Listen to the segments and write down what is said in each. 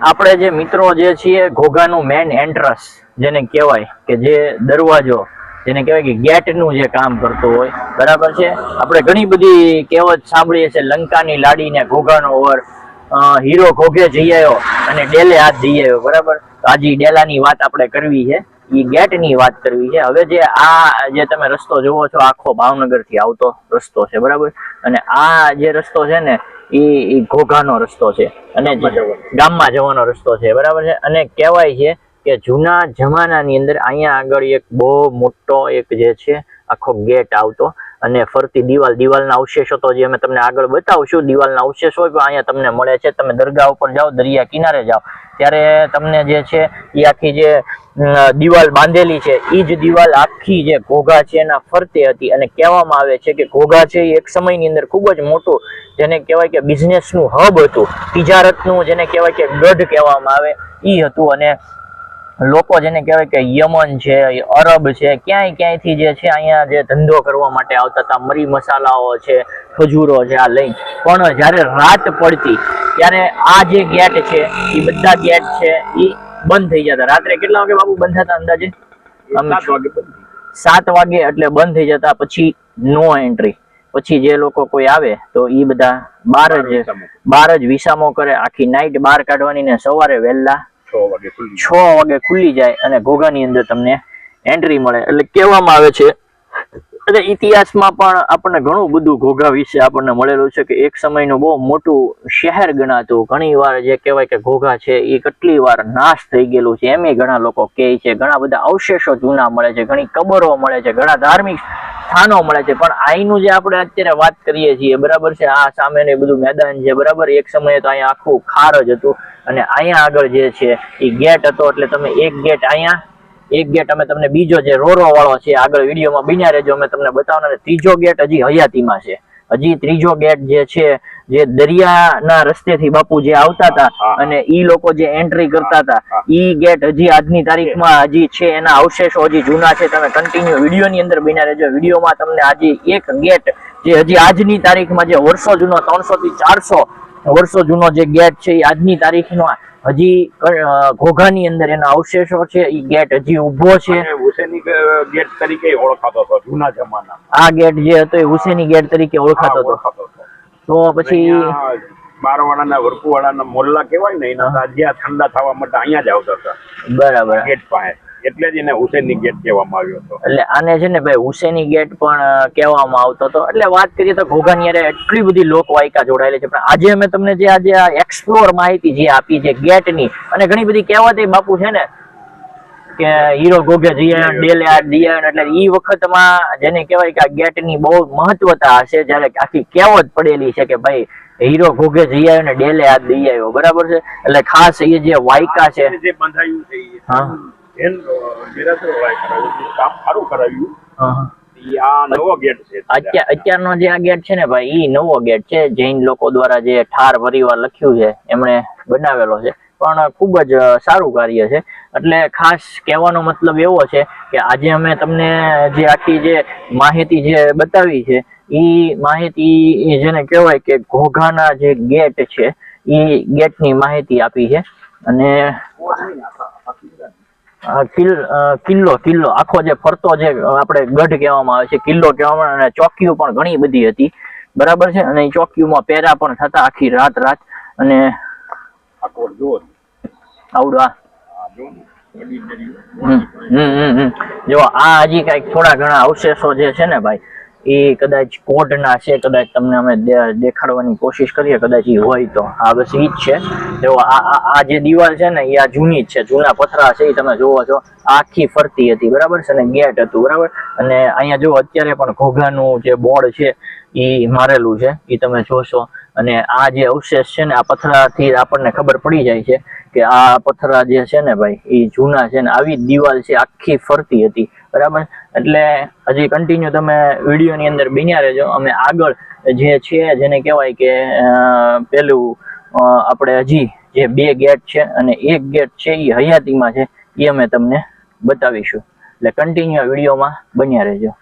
આપણે જે મિત્રો જે છીએ ઘોઘાનું મેન એન્ટ્રન્સ જેને કહેવાય કે જે દરવાજો જેને કહેવાય કે ગેટનું જે કામ કરતું હોય બરાબર છે? આપણે ઘણી બધી કહેવત સાંભળીએ છીએ લંકાની લાડીને ઘોઘાનો અ, હીરો ઘોઘે જઈ આવ્યો અને ડેલે હાથ જઈ આવ્યો બરાબર? તો આજે ડેલાની વાત આપણે કરવી છે એ ગેટની વાત કરવી છે. હવે જે આ જે તમે રસ્તો જુઓ છો આખો ભાવનગરથી આવતો રસ્તો છે બરાબર? અને આ જે રસ્તો છે ને ઈ ઘોઘાનો રસ્તો છે. અને ગામમાં જવાનો. રસ્તો છે બરાબર છે? અને કહેવાય છે કે જૂના જમાનાની અંદર અહીંયા આગળ એક બહુ મોટો એક જે છે આખો ગેટ આવતો અને ફરતી દિવાલ દિવાલના અવશેષો તો જે અમે તમને આગળ બતાવશું દિવાલના અવશેષ હોય પણ અહીંયા તમને મળે છે. તમે દરગાહ ઉપર જાઓ દરિયા કિનારે જાઓ. ત્યારે તમને જે છે એ આખી જે દિવાલ બાંધેલી છે એ જ દિવાલ આખી જે ઘોઘા છે, એના ફરતે હતી. અને કહેવામાં આવે છે કે ઘોઘા છે એ એક સમયની અંદર ખૂબ જ મોટું જેને કહેવાય કે બિઝનેસનું હબ હતું. તિજારતનું જેને કહેવાય કે ગઢ કહેવામાં આવે એ હતું. અને લોકો જેને કહેવાય કે યમન છે, અરબ છે, ક્યાંય ક્યાંયથી જે છે, અહીંયા જે ધંધો કરવા માટે આવતા હતા, મરી મસાલાઓ છે ખજૂરો છે આ લઈ. પણ જ્યારે રાત પડતી ત્યારે આ જે ગેટ છે એ બધા ગેટ છે એ બંધ થઈ જતા. રાત્રે કેટલા વાગે બાબુ બંધ થતા અંદાજે? સાત વાગે એટલે બંધ થઈ જતા પછી નો એન્ટ્રી. પછી જે લોકો કોઈ આવે તો એ બધા બાર જ બાર જ વિસામો કરે. આખી નાઈટ બહાર કાઢવાની ને સવારે વહેલા છ વાગે ખુલ્લી છ વાગે ખુલ્લી જાય અને ઘોઘાની અંદર તમને એન્ટ્રી મળે. એટલે કહેવામાં આવે છે એટલે ઇતિહાસમાં પણ આપણને ઘણું બધું ઘોઘા વિશે આપણને મળેલું છે કે એક સમયનું બહુ મોટું શહેર ગણાતું. ઘણી વાર જે કહેવાય કે ઘોઘા છે એ કેટલી વાર નાશ થઈ ગયેલું છે. એમ ઘણા લોકો કહે છે. ઘણા બધા અવશેષો જૂના મળે છે, ઘણી કબરો મળે છે, ઘણા ધાર્મિક સ્થાનો મળે છે. પણ અહીંનું જે આપણે અત્યારે વાત કરીએ છીએ, બરાબર છે? આ સામેનું બધું મેદાન છે, બરાબર? એક સમયે તો અહીંયા આખું ખાર જ હતું. અને અહીંયા આગળ જે છે એ ગેટ હતો. એટલે તમે એક ગેટ અહીંયા એક ગેટ અમે તમને બીજો જે રોરો વાળો છે આગળ વિડીયોમાં બિના રહેજો અમે તમને બતાવવાના ત્રીજો ગેટ હજી હયાતીમાં છે. હજી ત્રીજો ગેટ જે છે જે દરિયાના રસ્તેથી બાપુ જે આવતા હતા અને ઈ લોકો જે એન્ટ્રી કરતા હતા ઈ ગેટ હજી આજની તારીખમાં હજી છે એના અવશેષો હજી જૂના છે. તમે કન્ટિન્યુ વિડીયોની અંદર બિના રહેજો. વિડીયોમાં તમને આજે એક ગેટ જે હજી આજની તારીખમાં જે વર્ષો જૂનો ત્રણસો થી ચારસો વર્ષો જૂનો જે ગેટ છે એ આજની તારીખનો હજી ઘોઘાની અંદર એના અવશેષો છે એ ગેટ હજી ઊભો છે. હુસેની ગેટ તરીકે ઓળખાતો હતો જૂના જમાના આ ગેટ જે હતો એ હુસેની ગેટ તરીકે ઓળખાતો હતો. તો પછી બારવાડાના વરકુવાડાના મોલ્લા કહેવાય ને એના જ્યાં ઠંડા થવા માટે અહીંયા જ આવતા હતા. બરાબર. ગેટ પાસે. એટલે જ એને હુસેનની ગેટ કહેવામાં આવ્યો હતો. એટલે આને છે ને ભાઈ હુસેની ગેટ પણ કહેવામાં આવતો હતો. એટલે વાત કરીએ તો ઘોઘાનિયારે એટલી બધી લોકવાયકા જોડાયેલી છે. પણ આજે અમે તમને જે આજે એક્સપ્લોર માહિતી જે આપી છે ગેટની અને ઘણી બધી કહેવત બાપુ છે ને કે હીરો ઘોઘે જીયણ ડેલે આ દિયે એટલે ઈ વખતમાં જેને કહેવાય કે આ ગેટની બહુ મહત્વતા હશે જ્યારે આખી કહેવત પડેલી છે કે ભાઈ હીરો ઘોઘે જઈ આવ્યો ને ડેલે આ દઈ આવ્યો બરાબર છે? એટલે ખાસ એ જે વાયકા છે જે બંધાયું છે એ હા. એન નિરાશ્રવાળાએ કરાવ્યું કામ સારું કરાવ્યું. આ નવો ગેટ છે. અત્યારનો જે આ ગેટ છે ને ભાઈ ઈ નવો ગેટ છે. જૈન લોકો દ્વારા જે ઠાર પરિવાર લખ્યું છે એમણે બનાવેલો છે. પણ ખૂબ જ સારું કાર્ય છે. એટલે ખાસ કહેવાનો મતલબ એવો છે કે આજે અમે તમને જે આખી જે માહિતી જે બતાવી છે ઈ માહિતી જેને કહેવાય કે ઘોઘાના જે ગેટ છે ઈ ગેટની માહિતી આપી છે. અને કિલ્લો કિલ્લો આખો જે ફરતો જે આપણે ગઢ કહેવામાં આવે છે કિલ્લો કહેવામાં અને ચોકીઓ પણ ઘણી બધી હતી. બરાબર છે? અને ચોકીઓમાં પહેરા પણ થતા આખી રાત રાત. અને આવડું આ હમ હમ હમ. જો આ હજી કંઈક થોડા ઘણા અવશેષો જે છે ને ભાઈ એ કદાચ કોડના છે, કદાચ તમને અમે દેખાડવાની કોશિશ કરીએ, કદાચ એ હોય તો. આ બસ ઈ જ છે. જો આ જે દિવાલ છે ને એ આ જૂની જ છે, જૂના પથરા છે એ તમે જોવો છો, આખી ફરતી હતી, બરાબર છે ને? ગેટ હતું, બરાબર? અને અહીંયા જો અત્યારે પણ ઘોઘાનું જે બોર્ડ છે એ મારેલું છે એ તમે જોશો. અને આ જે અવશેષ છે ને, આ પથરાથી આપણને ખબર પડી જાય છે કે આ પથરા જે છે ને ભાઈ એ જૂના છે ને, આવી દિવાલ છે, આખી ફરતી હતી, બરાબર? એટલે હજી કન્ટિન્યુ તમે વિડીયોની અંદર બન્યા રહેજો. અમે આગળ જે છે જેને કહેવાય કે પેલું આપણે હજી જે બે ગેટ છે અને એક ગેટ છે એ હયાતીમાં છે એ અમે તમને બતાવીશું. એટલે કન્ટિન્યુ વિડીયોમાં બન્યા રહેજો.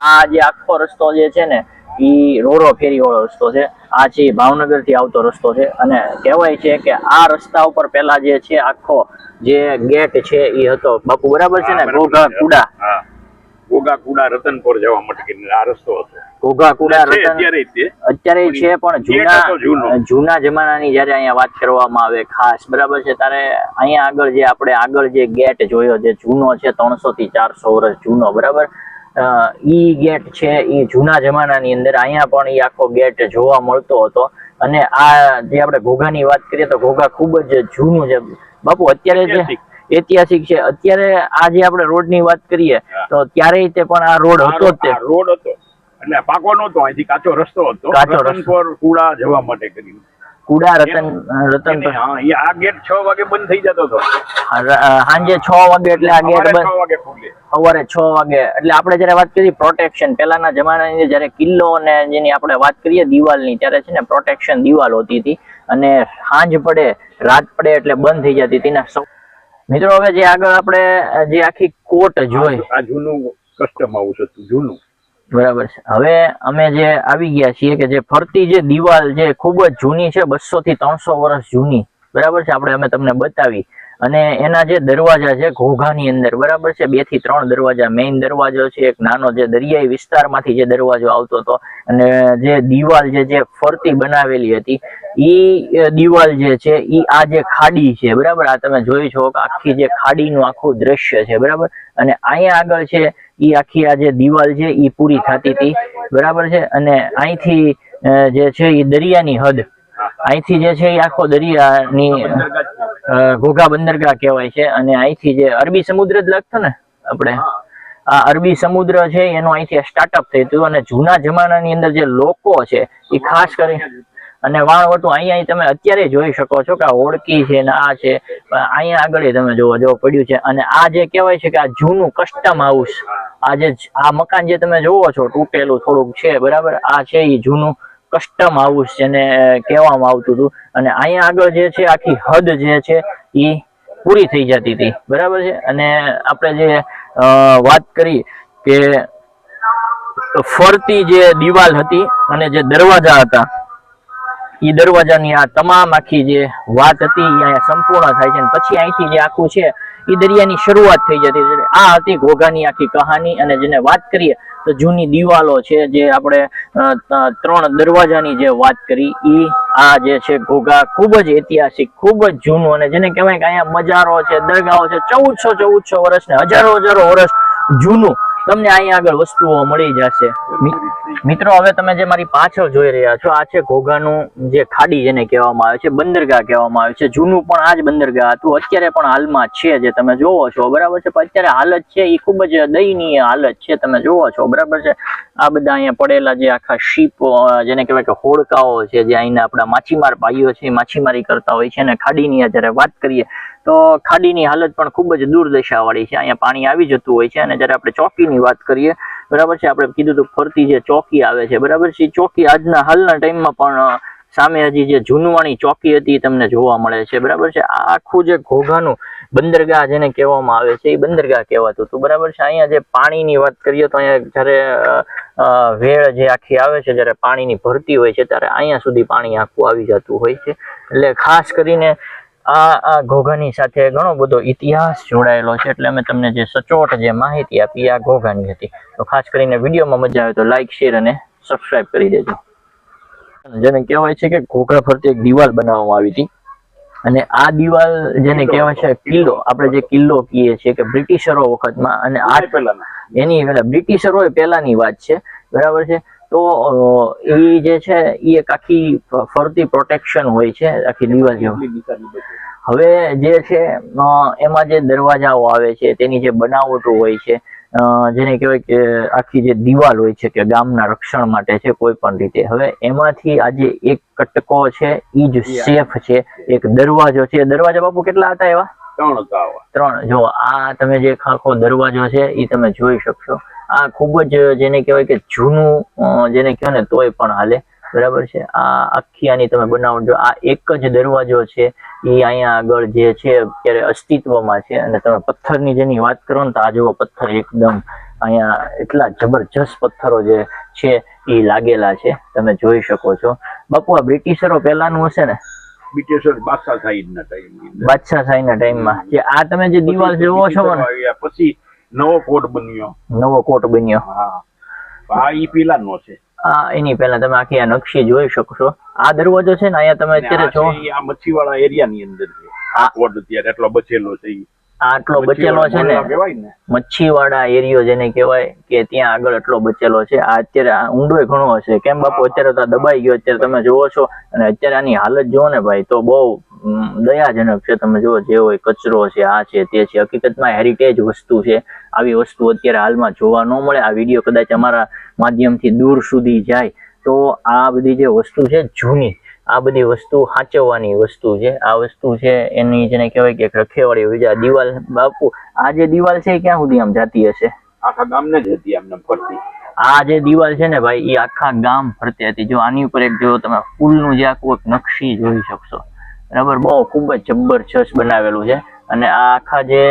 આ જે આખો રસ્તો જે છે ને ઈ રોરો ફેરી વાળો રસ્તો છે. આ છે ભાવનગરથી આવતો રસ્તો છે અને કહેવાય છે કે આ રસ્તા ઉપર પેલા જે છે આખો જે ગેટ છે એ હતો. બાપુ બરાબર છે ને? છે. કુડા. ગોગા કુડા રતનપુર જવા માટે આ રસ્તો હતો. ઘોઘા કુડા રતન અત્યારે છે પણ જૂના જૂના. જમાનાની જયારે અહીંયા વાત કરવામાં આવે ખાસ બરાબર છે? ત્યારે અહીંયા આગળ જે આપણે આગળ જે ગેટ જોયો જે જૂનો છે ત્રણસો થી ચારસો વર્ષ જૂનો બરાબર? ઈ ગેટ છે એ જૂના જમાનાની અંદર અહીંયા પણ એ આખો ગેટ જોવા મળતો હતો. અને આ જે આપણે ઘોઘાની વાત કરીએ તો ઘોઘા ખૂબ જ જૂનું છે. બાપુ અત્યારે જે ઐતિહાસિક. છે. અત્યારે આ જે આપણે રોડની વાત કરીએ તો ત્યારે તે પણ આ રોડ હતો જ તે. રોડ હતો. એટલે પાકો નહોતો અહીંથી કાચો રસ્તો હતો. કાચો રસ્તો. કુડા જવા માટે કરીને. કુડા રતન રતન હા, એ આ ગેટ 6 વાગે બંધ થઈ જતો હતો. સાંજે 6 વાગે એટલે આ ગેટ બંધ. 6 વાગે ખુલે. સવારે 6 વાગે. એટલે આપણે જ્યારે વાત કરી પ્રોટેક્શન પહેલાના જમાનાની જ્યારે કિલ્લો અને જેની આપણે વાત કરીએ દિવાલની ત્યારે છે ને પ્રોટેક્શન દિવાલ હોતી હતી અને સાંજ પડે રાત પડે એટલે બંધ થઈ જતી હતી સૌ- મિત્રો હવે જે આગળ આપણે જે આખી કોટ જોઈ. આ જૂનું કસ્ટમ હાઉસ હતું જૂનું. બરાબર છે. હવે અમે જે આવી ગયા છીએ કે જે ફરતી જે દિવાલ જે ખૂબ જ જૂની છે બસો થી ત્રણસો વર્ષ જૂની, બરાબર છે, આપણે અમે તમને બતાવી. અને એના જે દરવાજા છે ઘોઘાની અંદર, બરાબર છે, બેથી ત્રણ દરવાજા મેઇન દરવાજો છે, એક નાનો જે દરિયાઈ વિસ્તારમાંથી જે દરવાજો આવતો હતો, અને જે દિવાલ જે જે ફરતી બનાવેલી હતી, ઈ દિવાલ જે છે, ઈ આ જે ખાડી છે, બરાબર, આ તમે જોઈ છો આખી જે ખાડીનું આખું દ્રશ્ય છે, બરાબર? અને અહીંયા આગળ છે ઈ આખી આ જે દિવાલ છે એ પૂરી થતી હતી. બરાબર છે? અને અહીંથી જે છે એ દરિયાની હદ. અહીંથી જે છે એ આખો દરિયાની ઘોઘા બંદરગાહ કહેવાય છે. અને અહીંથી જે અરબી સમુદ્ર જ લાગતો ને આપણે? આ અરબી સમુદ્ર છે એનું અહીંથી સ્ટાર્ટઅપ થયું હતું. અને જૂના જમાનાની અંદર જે લોકો છે એ ખાસ કરી અને વાણવટું અહીંયા અહીં તમે અત્યારે જોઈ શકો છો કે આ હોડકી છે ને આ છે અહીંયા આગળ તમે જોવો જોવો પડ્યું છે. અને આ જે કહેવાય છે કે આ જૂનું કસ્ટમ હાઉસ આ જે આ મકાન જે તમે જોવો છો, તૂટેલું થોડુંક છે, બરાબર? આ છે એ જૂનું કસ્ટમ હાઉસ જેને કહેવામાં આવતું હતું. અને અહીંયા આગળ જે છે, આખી હદ જે છે એ પૂરી થઈ જતી હતી. બરાબર છે? અને આપણે જે વાત કરી કે ફરતી જે દિવાલ હતી અને જે દરવાજા હતા ઈ દરવાજાની આ તમામ આખી જે વાત હતી અહીંયા સંપૂર્ણ થાય છે પછી અહીંથી જે આખું છે એ દરિયાની શરૂઆત થઈ જતી આ હતી ઘોઘાની આખી કહાની અને જેને વાત કરીએ તો જૂની દિવાલો છે જે આપણે ત્રણ દરવાજાની જે વાત કરી એ આ જે છે ઘોઘા ખૂબ જ ઐતિહાસિક, ખૂબ જ જૂનું અને જેને કહેવાય કે અહીંયા મજારો છે, દરગાહો છે, ચૌદસો ચૌદસો વર્ષ ને હજારો હજારો વર્ષ જૂનું તમને અહીંયા આગળ વસ્તુઓ મળી જશે. મિત્રો, હવે તમે જે મારી પાછળ જોઈ રહ્યા છો, આ છે ઘોઘાનું જે ખાડી જેને કહેવામાં આવે છે, બંદરગાહ કહેવામાં આવે છે. જૂનું પણ આ જ બંદરગાહ હતું. અત્યારે પણ હાલમાં છે જે તમે જોવો છો. બરાબર છે? અત્યારે હાલત છે એ ખૂબ જ દયનીય હાલત છે, તમે જોવો છો. બરાબર છે? આ બધા અહીંયા પડેલા જે આખા શીપ જેને કહેવાય કે હોડકાઓ છે, જે અહીંના આપણા માછીમાર ભાઈઓ છે માછીમારી કરતા હોય છે. અને ખાડીની જ્યારે વાત કરીએ તો ખાડીની હાલત પણ ખૂબ જ દુર્દશાવાળી છે. અહીંયા પાણી આવી જતું હોય છે અને જ્યારે આપણે ચોકીની વાત કરીએ, બરાબર છે, આપણે કીધું હતું ફરતી જે ચોકી આવે છે, બરાબર છે ચોકી આજના હાલના ટાઈમમાં પણ સામે હજી જે જૂનવાણી ચોકી હતી તમને જોવા મળે છે. બરાબર છે આખું જે ઘોઘાનું બંદરગાહ જેને કહેવામાં આવે છે એ બંદરગાહ કહેવાતું હતું. બરાબર છે, અહીંયા જે પાણીની વાત કરીએ તો અહીંયા જ્યારે વેળ જે આખી આવે છે, જ્યારે પાણીની ભરતી હોય છે, ત્યારે અહીંયા સુધી પાણી આખું આવી જતું હોય છે. એટલે ખાસ કરીને આ આ ઘોઘાની સાથે ઘણો બધો ઇતિહાસ જોડાયેલો છે એટલે અમે તમને જે સચોટ જે માહિતી આપી આ ઘોઘાની હતી. તો ખાસ કરીને વિડીયોમાં મજા આવે તો લાઇક શેર અને સબસ્ક્રાઇબ કરી દેજો. જેને કહેવાય છે કે ઘોઘા ફરતી એક દિવાલ બનાવવામાં આવી હતી. અને આ દિવાલ જેને કહેવાય છે કિલ્લો આપણે જે કિલ્લો કહીએ છીએ કે બ્રિટિશરો વખતમાં અને આ એની પહેલા બ્રિટિશરો પહેલાની વાત છે. બરાબર છે? તો એ જે છે એ એક આખી ફરતી પ્રોટેક્શન હોય છે આખી દિવાલ જેવું. હવે જે છે એમાં જે દરવાજાઓ આવે છે તેની જે બનાવટો હોય છે જેને કહેવાય કે આખી જે દિવાલ હોય છે કે ગામના રક્ષણ માટે છે કોઈ પણ રીતે. હવે એમાંથી આજે એક કટકો છે એ જ સેફ છે એક દરવાજો છે. દરવાજા બાપુ કેટલા હતા એવા? ત્રણ હતા ત્રણ. જો આ તમે જે ખાખો દરવાજો છે એ તમે જોઈ શકશો. આ ખૂબ જ જેને કહેવાય કે જૂનું જેને કહેવાય ને તોય પણ હાલે. બરાબર છે? આ આખી આની તમે બનાવજો આ એક જ દરવાજો છે એ અહીંયા આગળ જે છે અત્યારે અસ્તિત્વમાં છે. અને તમે પથ્થરની જેની વાત કરો ને તો આ જેવો પથ્થર એકદમ અહીંયા એટલા જબરજસ્ત પથ્થરો જે છે એ લાગેલા છે. તમે જોઈ શકો છો. બાપુ આ બ્રિટિશરો પહેલાનું હશે ને? બ્રિટિશર બાદશાહ સાહિબના અંદર. બાદશાહ શાહીના ટાઈમમાં જે આ તમે જે દિવાલ જોવો છો ને? પછી નવો કોટ બન્યો. નવો કોટ બન્યો. હા. આ ઈ પેલાનો છે. આ એની પહેલા તમે આખી આ નકશી જોઈ શકશો આ દરવાજો છે ને અહીંયા તમે અત્યારે છે આ મચ્છીવાળા એરિયાની અંદર છે. આ- કોટ અત્યારે એટલો બચેલો છે આટલો બચેલો છે ને. મચ્છીવાળા એરિયો જેને કહેવાય કે ત્યાં આગળ એટલો બચેલો છે. આ અત્યારે આ ઊંડોય ઘણો હશે. કેમ બાપુ અત્યારે તો દબાઈ ગયો અત્યારે તમે જોવો છો. અને અત્યારે આની હાલત જુઓ ને ભાઈ તો બહુ દયાજનક છે. તમે જુઓ જે હોય કચરો છે આ છે તે છે. હકીકતમાં હેરિટેજ વસ્તુ છે. આવી વસ્તુ અત્યારે હાલમાં જોવા ન મળે. આ વીડિયો કદાચ અમારા માધ્યમથી દૂર સુધી જાય. તો આ બધી જે વસ્તુ છે જૂની આ બધી વસ્તુ સાચવવાની વસ્તુ છે. આ વસ્તુ છે એની જેને કહેવાય કે રખેવાળી હોય છે. આ દિવાલ બાપુ આ જે દિવાલ છે ક્યાં સુધી આમ જાતી હશે? આખા ગામને જ હતી આમને ફરતી. આ જે દિવાલ છે ને ભાઈ એ આખા ગામ ફરતી હતી. જો આની ઉપર એક જો તમે ફૂલનું જે આખું નકશી જોઈ શકશો. બરાબર બહુ ખૂબ જ જબરજસ્ત બનાવેલું છે. અને આ આખા જે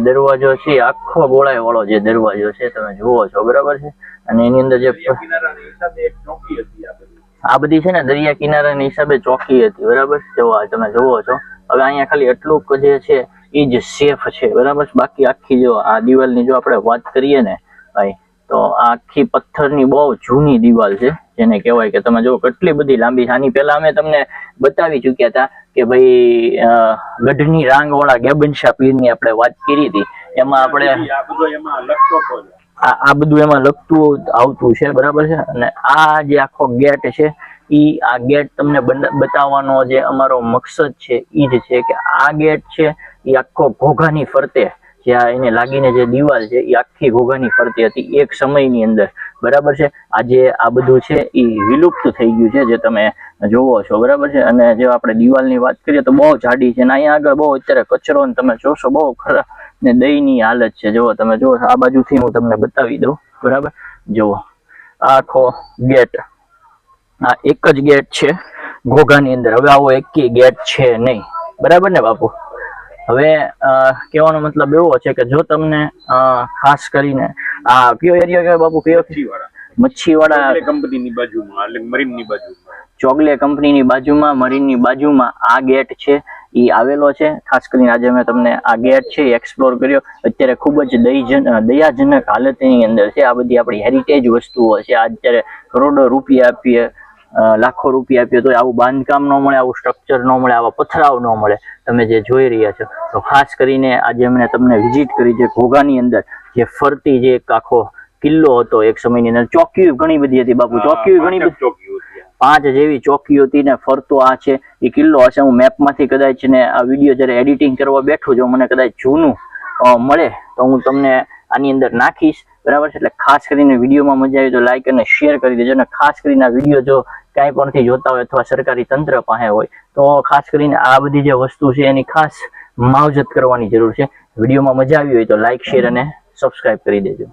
દરવાજો છે આખો ગોળાઈ વાળો જે દરવાજો છે તમે જુઓ છો બરાબર છે? અને એની અંદર જે આ બધી. છે ને દરિયા કિનારાની હિસાબે ચોકી હતી બરાબર? જોવા તમે જુઓ છો હવે અહીંયા ખાલી એટલું જે છે એ જ સેફ છે બરાબર? બાકી આખી જો આ દિવાલની જો આપણે વાત કરીએ ને ભાઈ તો આખી પથ્થરની બહુ જૂની દિવાલ છે જેને કહેવાય કે તમે જો કેટલી બધી લાંબી છે. આની પહેલા અમે તમને બતાવી ચૂક્યા હતા કે ભાઈ ગઢની રાંગ વાળા ગેબનશા પીરની આપણે વાત કરી હતી. એમાં આપણે આ બધો એમાં લખતો હતો જ. આ આ બધું એમાં લખતું આવતું છે બરાબર છે? અને આ જે આખો ગેટ છે ઈ આ ગેટ તમને બતાવવાનો જે અમારો મકસદ છે ઈ જ છે કે આ ગેટ છે ઈ આખો ઘોઘાની ફરતે જે આ એને લાગીને જે દિવાલ છે એ આખી ઘોઘાની ફરતી હતી એક સમયની અંદર. બરાબર છે? આજે આ બધું છે એ વિલુપ્ત થઈ ગયું છે જે તમે જોવો છો બરાબર છે? અને જે આપણે દિવાલની વાત કરીએ તો બહુ જાડી છે અને અહીંયા આગળ બહુ અત્યારે કચરો ને તમે જોશો બહુ ખરાબ ને દહીંની હાલત છે. જુઓ તમે જુઓ આ બાજુથી હું તમને બતાવી દઉં બરાબર? જુઓ આખો ગેટ આ એક જ ગેટ છે ઘોઘાની અંદર. હવે આવો એકેય ગેટ છે નહીં. બરાબર ને બાપુ? હવે કહેવાનો મતલબ એવો છે કે જો તમને ખાસ કરીને આ કયો એરિયા કહેવાય બાપુ? કયો? મચ્છીવાળા મચ્છીવાડા. કંપનીની બાજુમાં એટલે મરીનની બાજુમાં. ચોગલે કંપનીની બાજુમાં મરીનની બાજુમાં આ ગેટ છે એ આવેલો છે. ખાસ કરીને આજે મેં તમને આ ગેટ છે એક્સપ્લોર કર્યો. અત્યારે ખૂબ જ દયજન દયાજનક હાલતની અંદર છે. આ બધી આપણી હેરિટેજ વસ્તુઓ છે. આ અત્યારે કરોડો રૂપિયા આપીએ લાખો રૂપિયા આપીએ તો આવું બાંધકામ ન મળે આવું સ્ટ્રક્ચર ન મળે આવા પથરાવ ન મળે. તમે જે જોઈ રહ્યા છો. તો ખાસ કરીને આજે મેં તમને વિઝિટ કરી છે ઘોઘાની અંદર જે ફરતી જે એક આખો કિલ્લો હતો એક સમયની અંદર ચોકીઓ ઘણી બધી હતી બાપુ ચોકીઓ ઘણી બધી. પાંચ જેવી ચોકીઓ ને ફરતો આ છે. એ કિલ્લો હશે. હું મેપમાંથી કદાચ ને આ વીડિયો જ્યારે એડિટિંગ કરવા બેઠું જો મને કદાચ જૂનું મળે, તો હું તમને આની અંદર નાખીશ. બરાબર છે? એટલે ખાસ કરીને વિડીયોમાં મજા આવી તો લાઈક અને શેર કરી દેજો. અને ખાસ કરીને આ વીડિયો જો કાંઈ પણથી જોતા હોય અથવા સરકારી તંત્ર પાસે હોય, તો ખાસ કરીને આ બધી જે વસ્તુ છે એની ખાસ માવજત કરવાની જરૂર છે. વિડીયોમાં મજા આવી હોય તો લાઈક શેર અને સબસ્ક્રાઈબ કરી દેજો.